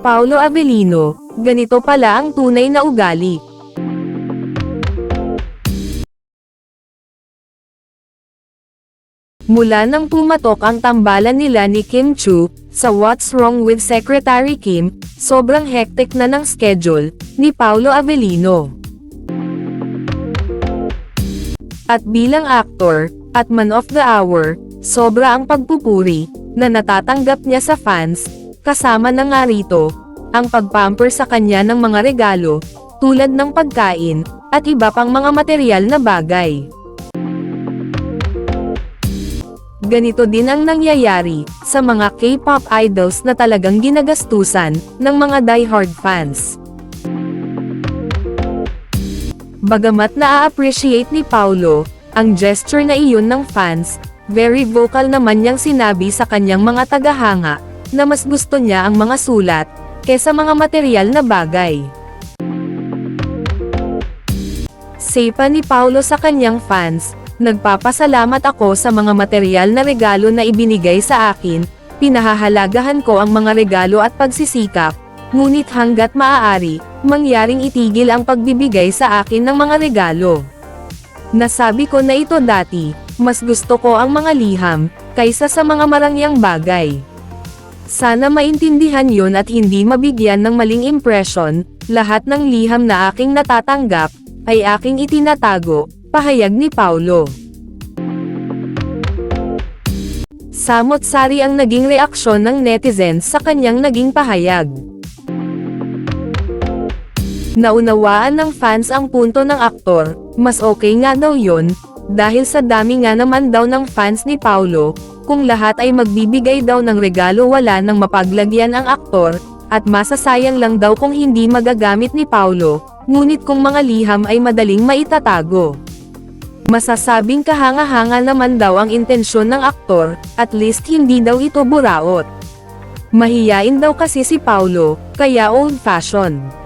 Paulo Avellino, ganito pala ang tunay na ugali. Mula nang pumatok ang tambalan nila ni Kim Chu, sa What's Wrong with Secretary Kim, sobrang hectic na ng schedule, ni Paulo Avellino. At bilang actor, at man of the hour, sobra ang pagpupuri, na natatanggap niya sa fans, kasama na nga rito, ang pagpamper sa kanya ng mga regalo, tulad ng pagkain, at iba pang mga material na bagay. Ganito din ang nangyayari sa mga K-pop idols na talagang ginagastusan ng mga die-hard fans. Bagamat na-appreciate ni Paulo ang gesture na iyon ng fans, very vocal naman niyang sinabi sa kanyang mga tagahanga na mas gusto niya ang mga sulat kesa mga material na bagay. Say pa ni Paulo sa kanyang fans, Nagpapasalamat ako sa mga material na regalo na ibinigay sa akin, pinahahalagahan ko ang mga regalo at pagsisikap, ngunit hanggat maaari, mangyaring itigil ang pagbibigay sa akin ng mga regalo. Nasabi ko na ito dati, mas gusto ko ang mga liham, kaysa sa mga marangyang bagay. Sana maintindihan yon at hindi mabigyan ng maling impression, lahat ng liham na aking natatanggap, ay aking itinatago, pahayag ni Paulo. Samot-sari ang naging reaksyon ng netizens sa kanyang naging pahayag. Naunawaan ng fans ang punto ng aktor, mas okay nga daw yon, dahil sa dami nga naman daw ng fans ni Paulo, kung lahat ay magbibigay daw ng regalo wala nang mapaglagyan ang aktor, at masasayang lang daw kung hindi magagamit ni Paulo, ngunit kung mga liham ay madaling maitatago. Masasabing kahanga-hanga naman daw ang intensyon ng aktor, at least hindi daw ito buraot. Mahiyain daw kasi si Paulo, kaya old-fashioned.